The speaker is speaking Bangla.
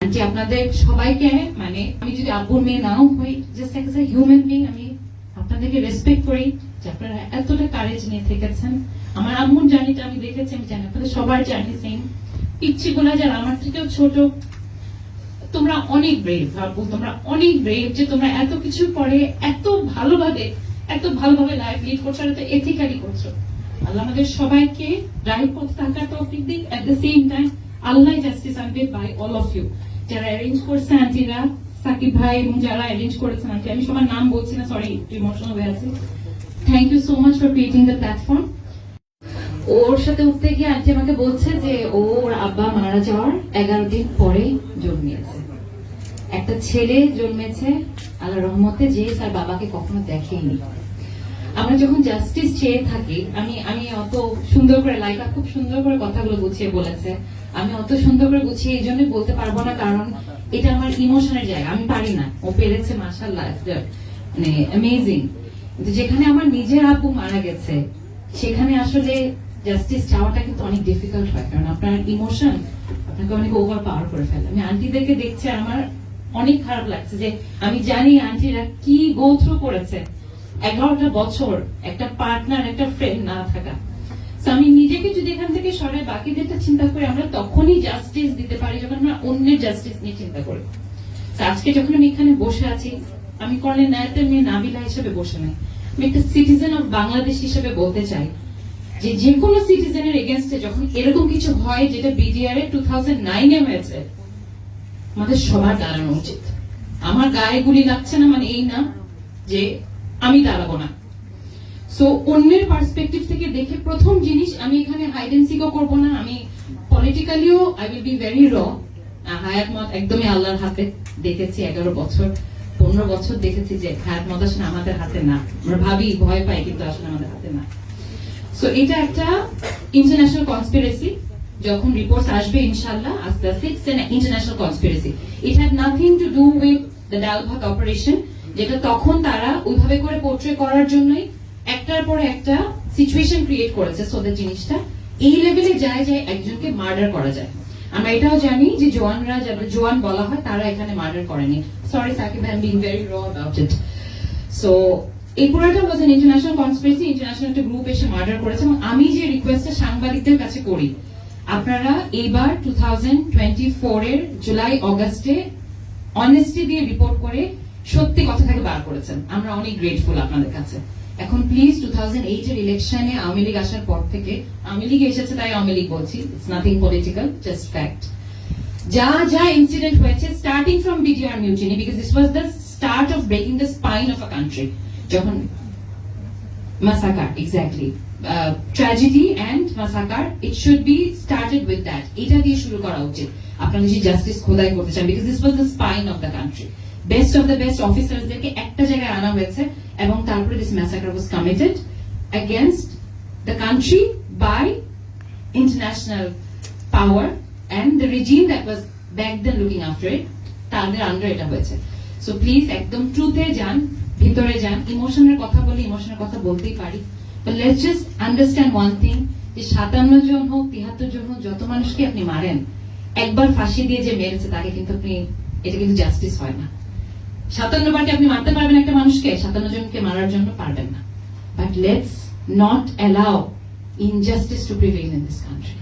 যে আপনাদের সবাইকে মানে আমি যদি আব্বুর মেয়ে নাও হই just as a human being আমি আপনাদেরকে রেসপেক্ট করি যে আপনারা এতটা কারেজ নিয়ে থেকেছেন। আমার জার্নিটা আমি দেখেছি, আমি জানি, আপনাদের সবার জার্নি সেম যারা আমার থেকেও ছোট, তোমরা অনেক ব্রেভ আব্বু, তোমরা অনেক ব্রেভ যে তোমরা এত কিছু পরে এত ভালোভাবে এত ভালোভাবে লাইফ লিড করছ আর এত এথিক্যালি করছ। আল্লাহ আমাদের সবাইকে রাইট পথে থাকার তৌফিক দিক। At the same time Allah justice আনবে বাই অল অফ ইউ যারা অ্যারেঞ্জ করছে আন্টিরা সাকিব ভাই এবং যারা অ্যারেঞ্জ করেছেন আন্টি আমি সবার নাম বলছি না সরি একটু ইমোশনাল হয়ে আছি। Thank you so much for creating the platform ওর সাথে উঠতে গিয়ে আন্টি আমাকে বলছে যে, ওর আব্বা মারা যাওয়ার এগারো দিন পরে জন্মিয়েছে। একটা ছেলে জন্মেছে, আল্লাহ রহমতে, যে তার বাবাকে কখনো দেখেইনি। আমরা যখন জাস্টিস চেয়ে থাকি, আমি আমি অত সুন্দর করে লাইকা খুব সুন্দর করে কথাগুলো গুছিয়ে বলেছে। আমি অত সুন্দর করে গুছিয়ে এই জন্যই বলতে পারব না, কারণ এটা আমার ইমোশনের জায়গা, আমি পারি না। ও পেরেছে মাসাল্লাহ মানে অ্যামেজিং কিন্তু যেখানে আমার নিজের আব্বু মারা গেছে, সেখানে আসলে জাস্টিস চাওয়াটা কিন্তু অনেক ডিফিকাল্ট হয়, কারণ আপনার ইমোশন আপনাকে অনেক ওভার পাওয়ার করে ফেলে। আমি আন্টিদেরকে দেখছি আমার অনেক খারাপ লাগছে যে আমি জানি আন্টিরা কি গো থ্রু করেছে। এগারোটা বছর একটা পার্টনার একটা ফ্রেন্ড না থাকা। আমি নিজেকে যদি এখান থেকে সরাই বাকিদেরটা চিন্তা করি, আমরা তখনই জাস্টিস দিতে পারি যখন আমরা অন্যের জাস্টিস নিয়ে চিন্তা করি। আজকে যখন আমি এখানে বসে আছি, আমি কর্নেল নায়তের মেয়ে নাবিলা হিসেবে বসে নাই। আমি একটা সিটিজেন অফ বাংলাদেশ হিসেবে বলতে চাই যে যে কোনো সিটিজেনের এগেনস্টে যখন এরকম কিছু হয় যেটা বিডিআর এ টু থাউজেন্ড নাইনে হয়েছে, আমাদের সবার দাঁড়ানো উচিত। আমার গায়ে গুলি লাগছে না মানে এই না যে আমি দাঁড়াবো না। সো অন্যের পার্সপেক্টিভ থেকে দেখে প্রথম জিনিস আমি এখানে হাইডেন্সিকও করব না। আমি পলিটিক্যালিও I will be very raw হায়াত মত একদমই আল্লাহর হাতে দেখেছি, এগারো বছর, পনেরো বছর দেখেছি যে হায়াত মত আসলে আমাদের হাতে না। আমরা ভাবি, ভয় পাই, কিন্তু আসলে আমাদের হাতে না। সো এটা একটা ইন্টারন্যাশনাল কনস্পিরেসি যখন রিপোর্টস আসবে ইনশাল্লাহ আস্তে আস্তে it's international conspiracy it had nothing to do with the dal bhat operation যেটা তখন তারা ওইভাবে করে পোর্ট্রে করার জন্যই একটার পর একটা সিচুয়েশন ক্রিয়েট করেছে সোদের জিনিসটা। এই লেভেলে যায় যে একজনকে মার্ডার করা যায়। আমরা এটাও জানি যে জোয়ানরা যারা জোয়ান বলা হয়, তারা এখানে মার্ডার করেনি। Sorry Sakib I am being very raw about it so এই পুরোটা was an international conspiracy international একটা গ্রুপ এসে মার্ডার করেছে এবং আমি যে রিকোয়েস্টটা সাংবাদিকদের কাছে করি, আপনারা এইবার টু থাউজেন্ড টোয়েন্টি এর জুলাই, অগস্টে অনেস্টি দিয়ে রিপোর্ট করে সত্যি কথাটাকে বার করেছেন। আমরা অনেক গ্রেটফুল আপনাদের কাছে। এখন প্লিজ টু থাউজেন্ড এইট এর ইলেকশনে আওয়ামী লীগ আসার পর থেকে, আওয়ামী লীগ এসেছে তাই আওয়ামী লীগ বলছি। It's nothing political just fact যা যা ইনসিডেন্ট হয়েছে starting from BDR mutiny because this was the start of breaking the spine of a country যখন massacre exactly. Tragedy and massacre, it should be started with that. এটা দিয়ে শুরু করা উচিত। আপনারা যদি জাস্টিস খোদাই করতে চান because this was the spine of the country best of the best অফিসারদেরকে একটা জায়গায় আনা হয়েছে এবং তারপরে this massacre was committed against the country by international power and the regime that was back then looking after it, তাদের আন্ডার এটা হয়েছে। সো প্লিজ একদম ট্রুথে যান, ভিতরে যান ইমোশনের কথা বলে ইমোশনের কথা বলতেই পারি। But let's just understand one thing যে সাতান্ন জন হোক, তিহাত্তর জন হোক, যত মানুষকে আপনি মারেন, একবার ফাঁসি দিয়ে যে মেরেছে, তাকে কিন্তু আপনি, এটা কিন্তু জাস্টিস হয় না। সাতান্ন বারটি আপনি মারতে পারবেন একটা মানুষকে, সাতান্ন জনকে মারার জন্য পারবেন না। But let's not allow injustice to prevail in this country